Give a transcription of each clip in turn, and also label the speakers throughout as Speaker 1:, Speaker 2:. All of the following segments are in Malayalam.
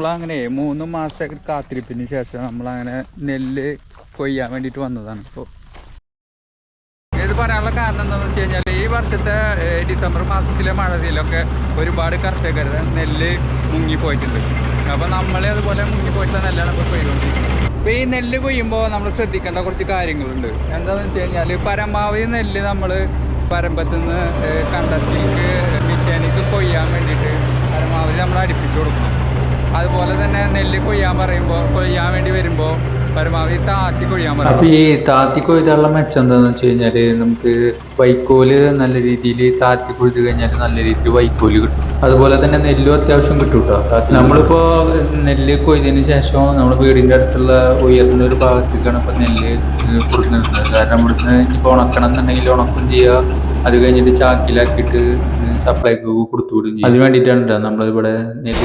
Speaker 1: നമ്മളങ്ങനെ മൂന്ന് മാസത്തെ കാത്തിരിപ്പിന് ശേഷം നമ്മളങ്ങനെ നെല്ല് കൊയ്യാൻ വേണ്ടിയിട്ട് വന്നതാണ്. ഇപ്പോൾ ഇത് പറയാനുള്ള കാരണം എന്താണെന്ന് വെച്ച് കഴിഞ്ഞാൽ ഈ വർഷത്തെ ഡിസംബർ മാസത്തിലെ മഴയിലൊക്കെ ഒരുപാട് കർഷകർ നെല്ല് മുങ്ങിപ്പോയിട്ടുണ്ട് അപ്പോൾ നമ്മളെ അതുപോലെ മുങ്ങിപ്പോയിട്ടുള്ള നെല്ലാണ് ഇപ്പോൾ കൊയ്തുകൊണ്ടിരിക്കുന്നത് അപ്പോൾ ഈ നെല്ല് കൊയ്യുമ്പോൾ നമ്മൾ ശ്രദ്ധിക്കേണ്ട കുറച്ച് കാര്യങ്ങളുണ്ട്. എന്താണെന്ന് വെച്ച് കഴിഞ്ഞാൽ പരമാവധി നെല്ല് നമ്മൾ പരമ്പത്ത് നിന്ന് കണ്ടത്തിലേക്ക് മിഷേനിക്ക് കൊയ്യാൻ വേണ്ടിയിട്ട് പരമാവധി നമ്മൾ അടുപ്പിച്ചു കൊടുക്കണം. അതുപോലെ തന്നെ നെല്ല് കൊയ്യാൻ പറയുമ്പോൾ കൊയ്യാൻ വേണ്ടി വരുമ്പോൾ പരമാവധി താത്തി കൊയ്യാൻ പറയും.
Speaker 2: അപ്പൊ ഈ താത്തി കൊയ്തുള്ള മെച്ചം എന്താന്ന് വെച്ച് കഴിഞ്ഞാൽ നമുക്ക് വൈക്കോൽ നല്ല രീതിയിൽ താത്തി കൊയ്ത് കഴിഞ്ഞാൽ നല്ല രീതിയിൽ വൈക്കോൽ കിട്ടും. അതുപോലെ തന്നെ നെല്ലും അത്യാവശ്യം കിട്ടും കേട്ടോ. നമ്മളിപ്പോ നെല്ല് കൊയ്തതിന് ശേഷം നമ്മൾ വീടിന്റെ അടുത്തുള്ള ഉയർന്ന ഒരു ഭാഗത്തേക്കാണ് ഇപ്പൊ നെല്ല് കൊടുക്കുന്നത്. കാരണം ഇവിടുന്ന് ഇപ്പൊ ഉണക്കണം എന്നുണ്ടെങ്കിൽ ഉണക്കും ചെയ്യുക അത് കഴിഞ്ഞിട്ട് ചാക്കിലാക്കിയിട്ട് സപ്ലൈക്ക് കൊടുത്തു വിടും അതിന് വേണ്ടിയിട്ടാണ് ട്ടോ നമ്മളിവിടെ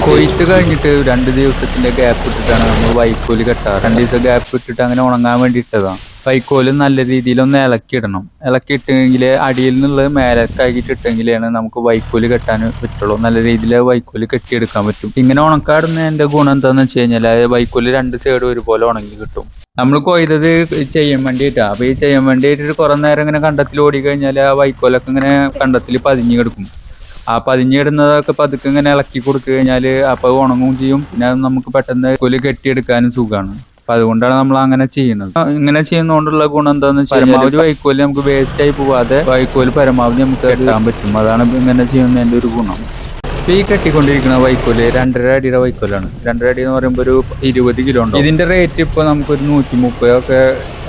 Speaker 1: കൊയ്ത്ത് കഴിഞ്ഞിട്ട് രണ്ട് ദിവസത്തിന്റെ ഗ്യാപ്പ് ഇട്ടിട്ടാണ് നമ്മൾ വൈക്കോൽ കെട്ടാറ്. രണ്ട് ദിവസം ഗ്യാപ്പ് ഇട്ടിട്ട് അങ്ങനെ ഉണങ്ങാൻ വേണ്ടി ഇട്ടതാണ് വൈക്കോൽ നല്ല രീതിയിൽ ഒന്ന് ഇളക്കിയിടണം. ഇളക്കിയിട്ടെങ്കിൽ അടിയിൽ നിന്നുള്ള മേലക്കാക്കിയിട്ട് ഇട്ടെങ്കിലാണ് നമുക്ക് വൈക്കോൽ കെട്ടാൻ പറ്റുള്ളൂ. നല്ല രീതിയിൽ വൈക്കോൽ കെട്ടിയെടുക്കാൻ പറ്റും. ഇങ്ങനെ ഉണക്കാടുന്നതിന്റെ ഗുണം എന്താണെന്ന് വെച്ച് കഴിഞ്ഞാൽ വൈക്കോൽ രണ്ട് സൈഡും ഒരുപോലെ ഉണങ്ങി കിട്ടും. നമ്മൾ കൊയ്തത് ചെയ്യാൻ വേണ്ടിട്ടാ അപ്പൊ ഈ ചെയ്യാൻ വേണ്ടിയിട്ട് കുറെ നേരം ഇങ്ങനെ കണ്ടത്തിൽ ഓടി കഴിഞ്ഞാൽ ആ വൈക്കോലൊക്കെ ഇങ്ങനെ കണ്ടത്തിൽ പതിഞ്ഞു കിടക്കും. ആ പതിഞ്ഞിടുന്നതൊക്കെ പതുക്കെ ഇങ്ങനെ ഇളക്കി കൊടുത്തു കഴിഞ്ഞാൽ അപ്പോൾ ഉണങ്ങും ചെയ്യും. പിന്നെ നമുക്ക് പെട്ടെന്ന് കൊൽ കെട്ടിയെടുക്കാനും സുഖമാണ് അപ്പൊ അതുകൊണ്ടാണ് നമ്മൾ അങ്ങനെ ചെയ്യുന്നത്. ഇങ്ങനെ ചെയ്യുന്നതുകൊണ്ടുള്ള ഗുണം എന്താന്ന് വെച്ചാൽ ഒരു വൈക്കോൽ നമുക്ക് വേസ്റ്റ് ആയി പോവാതെ വൈക്കോൽ പരമാവധി നമുക്ക് കെട്ടാൻ പറ്റും. അതാണ് ഇങ്ങനെ ചെയ്യുന്നതിന്റെ ഒരു ഗുണം. ഈ കെട്ടിക്കൊണ്ടിരിക്കുന്ന വൈക്കോൽ രണ്ടര അടിയുടെ വൈക്കോലാണ്. രണ്ടര അടി എന്ന് പറയുമ്പോൾ ഒരു ഇരുപത് കിലോ ഉണ്ട്? ഇതിന്റെ റേറ്റ് ഇപ്പൊ നമുക്കൊരു നൂറ്റി മുപ്പതൊക്കെ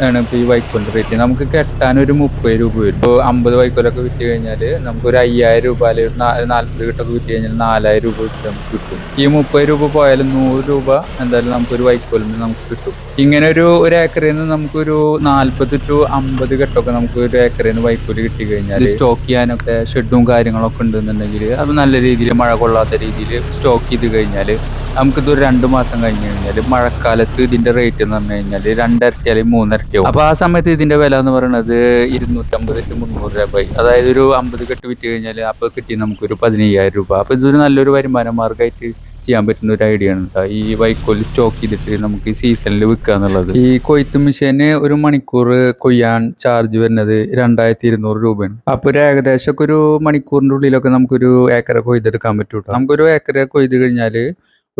Speaker 1: ആണ് ഇപ്പൊ ഈ വൈക്കോലിന്റെ റേറ്റ് നമുക്ക് കെട്ടാൻ ഒരു മുപ്പത് രൂപ വരും. ഇപ്പോൾ അമ്പത് വൈക്കോലൊക്കെ വിറ്റ് കഴിഞ്ഞാൽ നമുക്ക് ഒരു അയ്യായിരം രൂപ അല്ലെങ്കിൽ ഒരു നാൽപ്പത് കിട്ടൊക്കെ വിറ്റ് കഴിഞ്ഞാൽ നാലായിരം രൂപ വെച്ചിട്ട് നമുക്ക് കിട്ടും. ഈ മുപ്പത് രൂപ പോയാലും നൂറ് രൂപ എന്തായാലും നമുക്കൊരു ഒരു വൈക്കോലിന് നമുക്ക് കിട്ടും. ഇങ്ങനെ ഒരു ഒരു ഏക്കറിൽ നിന്ന് നമുക്കൊരു നാല്പത് ടു അമ്പത് കെട്ടൊക്കെ നമുക്ക് ഒരു ഏക്കറിൽ നിന്ന് വൈക്കോൽ കിട്ടി കഴിഞ്ഞാൽ സ്റ്റോക്ക് ചെയ്യാനൊക്കെ ഷെഡും കാര്യങ്ങളൊക്കെ ഉണ്ടെന്നുണ്ടെങ്കിൽ അത് നല്ല രീതിയിൽ മഴ കൊള്ളാത്ത രീതിയിൽ സ്റ്റോക്ക് ചെയ്ത് കഴിഞ്ഞാൽ നമുക്കിതൊരു രണ്ട് മാസം കഴിഞ്ഞ് കഴിഞ്ഞാൽ മഴക്കാലത്ത് ഇതിന്റെ റേറ്റ് എന്ന് പറഞ്ഞു കഴിഞ്ഞാൽ രണ്ടരട്ടി അല്ലെങ്കിൽ മൂന്നരട്ടി ആവും അപ്പോൾ ആ സമയത്ത് ഇതിന്റെ വില എന്ന് പറയുന്നത് ഇരുന്നൂറ്റമ്പത് ടു മുന്നൂറ് രൂപയായി അതായത് ഒരു അമ്പത് കെട്ട് വിറ്റ് കഴിഞ്ഞാൽ അപ്പോൾ കിട്ടി നമുക്കൊരു പതിനയ്യായിരം രൂപ. അപ്പോൾ ഇതൊരു നല്ലൊരു വരുമാന മാർഗമായിട്ട് ചെയ്യാൻ പറ്റുന്ന ഒരു ഐഡിയ ആണ് ട്ടോ. ഈ വൈക്കോൽ സ്റ്റോക്ക് ചെയ്തിട്ട് നമുക്ക് ഈ സീസണിൽ വിൽക്കുക എന്നുള്ളത്. ഈ കൊയ്ത്ത് മെഷീന് ഒരു മണിക്കൂർ കൊയ്യാൻ ചാർജ് വരുന്നത് രണ്ടായിരത്തി ഇരുന്നൂറ് രൂപയാണ്. അപ്പോൾ ഒരു ഏകദേശം ഒരു മണിക്കൂറിന്റെ ഉള്ളിലൊക്കെ നമുക്കൊരു ഏക്കറ കൊയ്തെടുക്കാൻ പറ്റും ട്ടോ. നമുക്കൊരു ഏക്കറ കൊയ്ത് കഴിഞ്ഞാൽ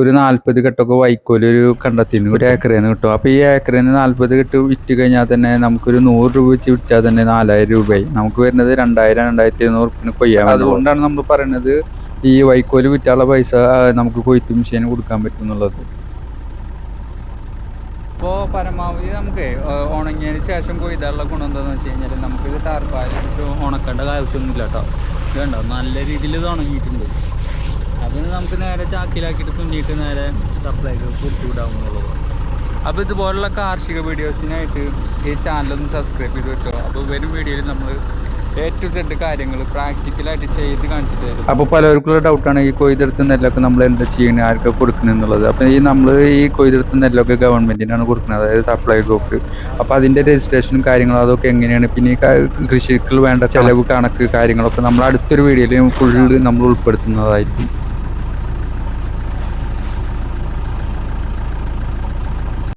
Speaker 1: ഒരു നാല്പത് കെട്ടൊക്കെ വൈക്കോൽ ഒരു കണ്ടെത്തിന് ഒരു ഏക്കറേന്ന് കിട്ടും. അപ്പോൾ ഈ ഏക്കറിന് നാല്പത് കെട്ട് വിറ്റ് കഴിഞ്ഞാൽ തന്നെ നമുക്കൊരു നൂറ് രൂപ വെച്ച് വിറ്റാൽ തന്നെ നാലായിരം രൂപയായി. നമുക്ക് വരുന്നത് രണ്ടായിരം രണ്ടായിരത്തി ഇരുന്നൂറ് ഉറുപ്പിന് കൊയ്യാൻ അതുകൊണ്ടാണ് നമ്മൾ പറയുന്നത് ഈ വൈക്കോൽ വിറ്റാനുള്ള പൈസ നമുക്ക് കൊയ്ത്ത് മെഷീന് കൊടുക്കാൻ പറ്റും എന്നുള്ളത് ഇപ്പോൾ പരമാവധി നമുക്ക് ഉണങ്ങിയതിന് ശേഷം കൊയ്താനുള്ള ഗുണം എന്താണെന്ന് വെച്ച് കഴിഞ്ഞാൽ നമുക്കിത് ടാർപ്പാലിട്ട് ഉണക്കേണ്ട ആവശ്യമൊന്നുമില്ല കേട്ടോ ഇത് കണ്ടോ? നല്ല രീതിയിൽ ഇത് ഉണങ്ങിയിട്ടുണ്ട്. അതിന് നമുക്ക് നേരെ ചാക്കിലാക്കിയിട്ട് തുന്നിയിട്ട് നേരെ സപ്ലൈക്ക് കൊടുത്തുവിടാവുന്നുള്ളത് അപ്പോൾ ഇതുപോലുള്ള കാർഷിക വീഡിയോസിനായിട്ട് ഈ ചാനലൊന്ന് സബ്സ്ക്രൈബ് ചെയ്ത് വെച്ചോ. അപ്പോൾ വരും വീഡിയോയിൽ നമ്മൾ എ ടു സെഡ് കാര്യങ്ങൾ പ്രാക്ടിക്കലായിട്ട് ചെയ്ത് കാണിച്ചു തരും. അപ്പോൾ പലർക്കുള്ള ഡൗട്ടാണ് ഈ കൊയ്തെടുത്ത നെല്ലൊക്കെ നമ്മൾ എന്താ ചെയ്യുന്നത് ആർക്കൊക്കെ കൊടുക്കുന്നത് എന്നുള്ളത്. അപ്പോൾ ഈ നമ്മൾ ഈ കൊയ്തെടുത്ത നെല്ലൊക്കെ ഗവൺമെന്റിനാണ് കൊടുക്കുന്നത് അതായത് സപ്ലൈ ഗ്രൂപ്പ് അപ്പോൾ അതിന്റെ രജിസ്ട്രേഷനും കാര്യങ്ങളും അതൊക്കെ എങ്ങനെയാണ്? പിന്നെ ഈ കൃഷിക്ക് വേണ്ട ചിലവ് കണക്ക് കാര്യങ്ങളൊക്കെ നമ്മൾ അടുത്തൊരു വീഡിയോയിൽ ഫുള്ള് നമ്മൾ ഉൾപ്പെടുത്തുന്നതായിരിക്കും.